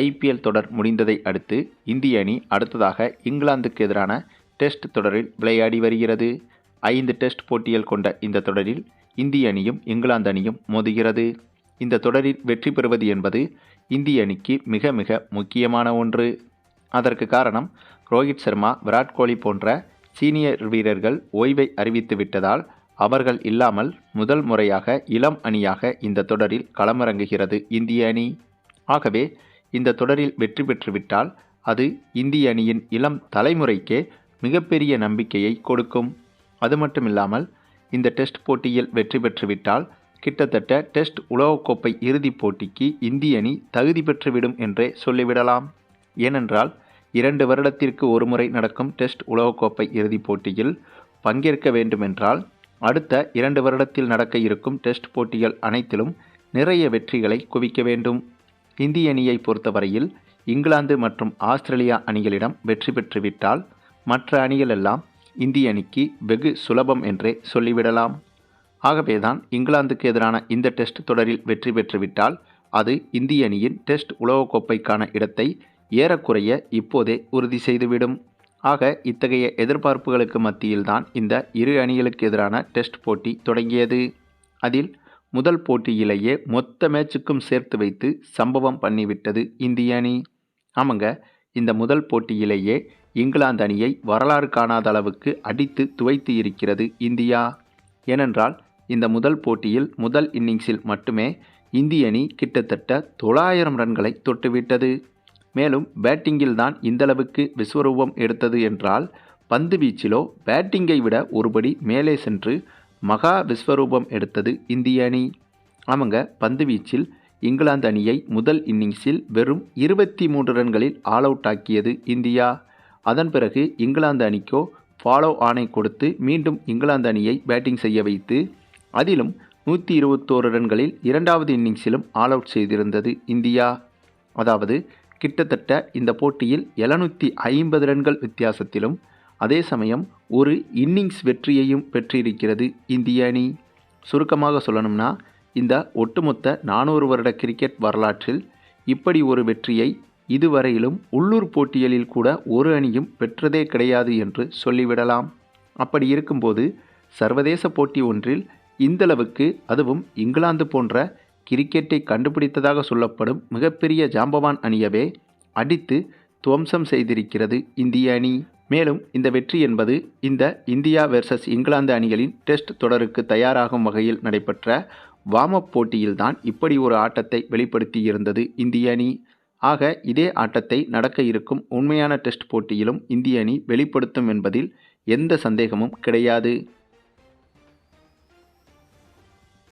IPL தொடர் முடிந்ததை அடுத்து இந்திய அணி அடுத்ததாக இங்கிலாந்துக்கு எதிரான டெஸ்ட் தொடரில் விளையாடி வருகிறது. ஐந்து டெஸ்ட் போட்டிகள் கொண்ட இந்த தொடரில் இந்திய அணியும் இங்கிலாந்து அணியும் மோதுகிறது. இந்த தொடரில் வெற்றி பெறுவது என்பது இந்திய அணிக்கு மிக மிக முக்கியமான ஒன்று. அதற்கு காரணம் ரோஹித் சர்மா விராட் கோலி போன்ற சீனியர் வீரர்கள் ஓய்வை அறிவித்து விட்டதால் அவர்கள் இல்லாமல் முதல் முறையாக இளம் அணியாக இந்த தொடரில் களமிறங்குகிறது இந்திய அணி. ஆகவே இந்த தொடரில் வெற்றி பெற்றுவிட்டால் அது இந்திய அணியின் இளம் தலைமுறைக்கே மிகப்பெரிய நம்பிக்கையை கொடுக்கும். அது மட்டுமில்லாமல் இந்த டெஸ்ட் போட்டியில் வெற்றி பெற்றுவிட்டால் கிட்டத்தட்ட டெஸ்ட் உலகக்கோப்பை இறுதிப் போட்டிக்கு இந்திய அணி தகுதி பெற்றுவிடும் என்றே சொல்லிவிடலாம். ஏனென்றால் இரண்டு வருடத்திற்கு ஒருமுறை நடக்கும் டெஸ்ட் உலகக்கோப்பை இறுதிப் போட்டியில் பங்கேற்க வேண்டுமென்றால் அடுத்த இரண்டு வருடத்தில் நடக்க இருக்கும் டெஸ்ட் போட்டிகள் அனைத்திலும் நிறைய வெற்றிகளை குவிக்க வேண்டும். இந்திய அணியை பொறுத்தவரையில் இங்கிலாந்து மற்றும் ஆஸ்திரேலியா அணிகளிடம் வெற்றி பெற்றுவிட்டால் மற்ற அணிகளெல்லாம் இந்திய அணிக்கு வெகு சுலபம் என்றே சொல்லிவிடலாம். ஆகவேதான் இங்கிலாந்துக்கு எதிரான இந்த டெஸ்ட் தொடரில் வெற்றி பெற்றுவிட்டால் அது இந்திய அணியின் டெஸ்ட் உலகக்கோப்பைக்கான இடத்தை ஏறக்குறைய இப்போதே உறுதி செய்துவிடும். ஆக இத்தகைய எதிர்பார்ப்புகளுக்கு மத்தியில்தான் இந்த இரு அணிகளுக்கு எதிரான டெஸ்ட் போட்டி தொடங்கியது. அதில் முதல் போட்டியிலேயே மொத்த மேட்சுக்கும் சேர்த்து வைத்து சம்பவம் பண்ணிவிட்டது இந்திய அணி. ஆமாங்க இந்த முதல் போட்டியிலேயே இங்கிலாந்து அணியை வரலாறு காணாத அளவுக்கு அடித்து துவைத்து இருக்கிறது இந்தியா. ஏனென்றால் இந்த முதல் போட்டியில் முதல் இன்னிங்ஸில் மட்டுமே இந்திய அணி கிட்டத்தட்ட தொள்ளாயிரம் ரன்களை தொட்டுவிட்டது. மேலும் பேட்டிங்கில் தான் இந்தளவுக்கு விஸ்வரூபம் எடுத்தது என்றால் பந்து வீச்சிலோ பேட்டிங்கை விட ஒருபடி மேலே சென்று மகா விஸ்வரூபம் எடுத்தது இந்திய அணி. அவங்க பந்து வீச்சில் இங்கிலாந்து அணியை முதல் இன்னிங்ஸில் வெறும் இருபத்தி மூன்று ரன்களில் ஆல் அவுட் ஆக்கியது இந்தியா. அதன் பிறகு இங்கிலாந்து அணிக்கோ ஃபாலோ ஆணை கொடுத்து மீண்டும் இங்கிலாந்து அணியை பேட்டிங் செய்ய வைத்து அதிலும் நூற்றி இருபத்தோரு ரன்களில் இரண்டாவது இன்னிங்ஸிலும் ஆல் அவுட் செய்திருந்தது இந்தியா. அதாவது கிட்டத்தட்ட இந்த போட்டியில் எழுநூற்றி ஐம்பது ரன்கள் வித்தியாசத்திலும் அதே சமயம் ஒரு இன்னிங்ஸ் வெற்றியையும் பெற்றிருக்கிறது இந்திய அணி. சுருக்கமாக சொல்லணும்னா இந்த ஒட்டுமொத்த நானூறு வருட கிரிக்கெட் வரலாற்றில் இப்படி ஒரு வெற்றியை இதுவரையிலும் உள்ளூர் போட்டிகளில் கூட ஒரு அணியும் பெற்றதே கிடையாது என்று சொல்லிவிடலாம். அப்படி இருக்கும்போது சர்வதேச போட்டி ஒன்றில் இந்தளவுக்கு அதுவும் இங்கிலாந்து போன்ற கிரிக்கெட்டை கண்டுபிடித்ததாக சொல்லப்படும் மிகப்பெரிய ஜாம்பவான் அணியவே அடித்து துவம்சம் செய்திருக்கிறது இந்திய அணி. மேலும் இந்த வெற்றி என்பது இந்த இந்தியா வெர்சஸ் இங்கிலாந்து அணிகளின் டெஸ்ட் தொடருக்கு தயாராகும் வகையில் நடைபெற்ற வார்ம் அப் போட்டியில்தான் இப்படி ஒரு ஆட்டத்தை வெளிப்படுத்தி இருந்தது இந்திய அணி. ஆக இதே ஆட்டத்தை நடக்க இருக்கும் உண்மையான டெஸ்ட் போட்டியிலும் இந்திய அணி வெளிப்படுத்தும் என்பதில் எந்த சந்தேகமும் கிடையாது.